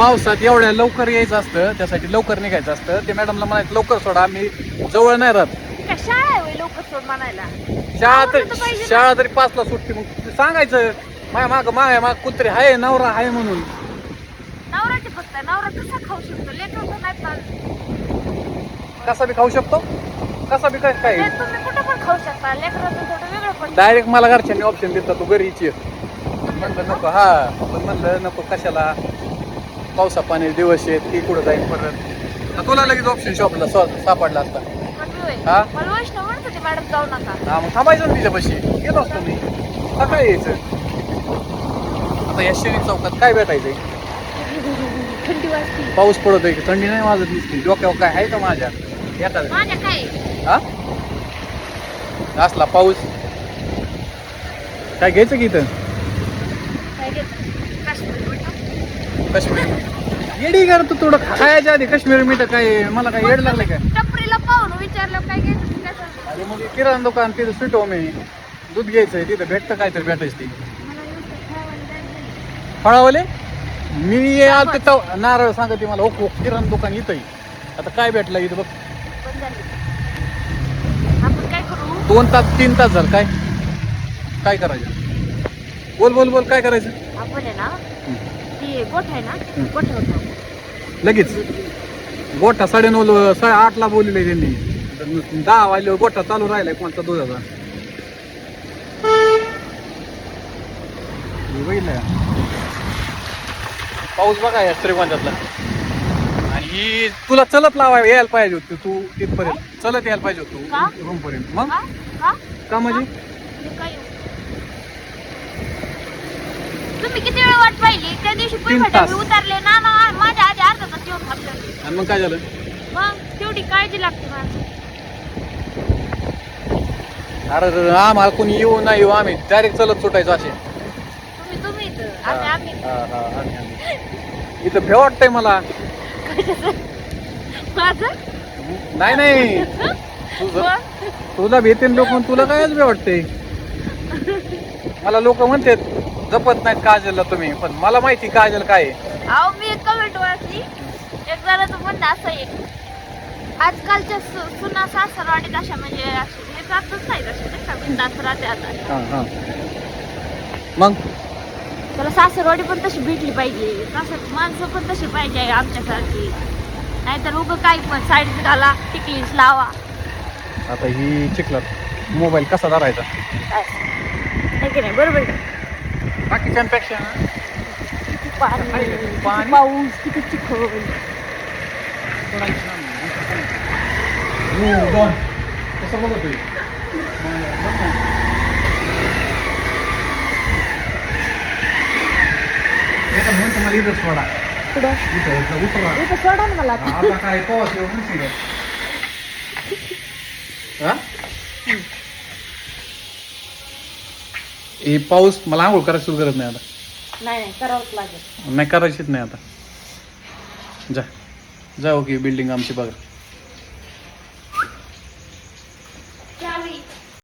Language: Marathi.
पावसात एवढ्या लवकर यायचं असतं त्यासाठी लवकर निघायचं असतं. ते मॅडमला म्हणायचं लवकर सोडा आम्ही जवळ नाही राहत. शाळा आहे होय लवकर सोड म्हणायला? शाळा आवडलं तर तरी पाहिजे ना. शाळा तरी पाचला सुटते मग सांगायचं माय माग माय माग कुत्री आहे नवरा आहे म्हणून. नवराचे फक्त नवरा कसा खाऊ शकतो? नाही कसा बी खाऊ शकतो? कसा बी काय काय? तुम्ही कुठं पण खाऊ शकता. लेकराचं थोडं वेगळं पडतं डायरेक्ट मला घरच्यांनी ऑप्शन देतात तू घरी इच्छित म्हणलं नको हा. पण म्हणलं नको कशाला? पावसा पाणी दिवस आहेत ती कुठं जाईल परत. तुला लगेच ऑप्शन शॉपला सापडला असता. हा? मला वैष्णव म्हणत होती मॅडम जाऊ नका. हा मग थांबायचं ना तिच्यापाशी येत असतो मी. सकाळी यायचं. आता या चौकात काय भेटायचंय? थंडी वाजती. पाऊस पडत आहे की थंडी नाही वाजत नुसती. डोक्यावर काय आहे का माझ्या? येतात. माझ्या काय? हा? असला पाऊस. काय घ्यायचं की इथं काय घेत काश्मीर बेटा. काश्मीर. येडी कर तू थोडं खायच्या आधी काश्मीर मीठ काय मला काय येड लागले काय? टपरीला पाहून विचारलं काय घ्यायचं काय. अरे मग किराणा दुकान तिथं स्वीट होम आहे. दूध घ्यायचंय तिथं भेटतं काय तर भेटायचं ती. मला नुसतं खायला जायचंय. फळावले? मी आलते तव नारळ सांगते मला ओक किराणा दुकान इथं आहे. आता काय भेटलं इथं बघ. बंद झाली. आपण काय करू? दोन तास तीन तास झालं काय? काय करायचं? बोल बोल बोल काय करायचं? आपण आहे ना ती गोठ आहे ना गोठ होतो लगेच गोठा साडेनऊ साडे आठला बोलले त्यांनी दहा वाजल्यावर गोठा चालू राहिलाय कोणता दुधाचा हे बघितलं का? पाऊस बघा या श्रीगोंद्यातला आणि ही तुला चलत लावाय यायला पाहिजे होती तू तिथपर्यंत चलत यायला पाहिजे होती का? तू रूम पर्यंत मग का? का? का म्हणजे मी काय येऊ? तुम्ही किती वेळ वाट पाहिली? त्या दिवशी तीन पुढे तास. मी उतरले ना ना माझ्या आधी अर्धा तास येऊन थांबले. आणि मग काय झालं? मग तेवढी काळजी लागते माझी अरे आम्हाला कोणी येऊ नाही येऊ आम्ही डायरेक्ट चलत सुटायचो असे. तुम्ही तुम्ही इथं. आम्ही आम्ही. हा, हा, आम्ही, आम्ही. इथं भे वाटतंय मला. माझं? नाही नाही. तुझं मग? तुला भेटेन लोक तुला कायच बे वाटते मला लोक म्हणतात जपत नाहीत काजलला तुम्ही पण मला माहिती काजल काय आहे. अहो मी एक कमेंट वाचली एक जणाचं म्हणणं असं आहे. आजकालच्या सु- सुना सासरवाडीत अशा म्हणजे हे जातच नाही का? बिनधास्त राहते आता. हा, हा. मग? त्याला सासरवाडी पण तशी भेटली पाहिजे. सासर माणसं पण तशी पाहिजे आमच्यासारखी. नाहीतर उगं काही पण साईड घाला टिकलीच लावा. आता ही चिखलात. मोबाईल कसा धरायचा? काय की नाही? बरोबर आहे. बाकीच्यांपेक्षा? पाणी? पाऊस किती चिखल. कसं बघतोय? मग, बघ ना. एका म्हणतो मला इथंच सोडा इथं इथं उतरा इथं सोडा ना मला. आता काय पाऊस येऊ हा हे पाऊस मला आंघोळ करायची सुरू करत नाही आता. नाही नाही करावंच लागेल. नाही करायचीच नाही आता. जा. जाऊ की बिल्डिंग आमची बघा.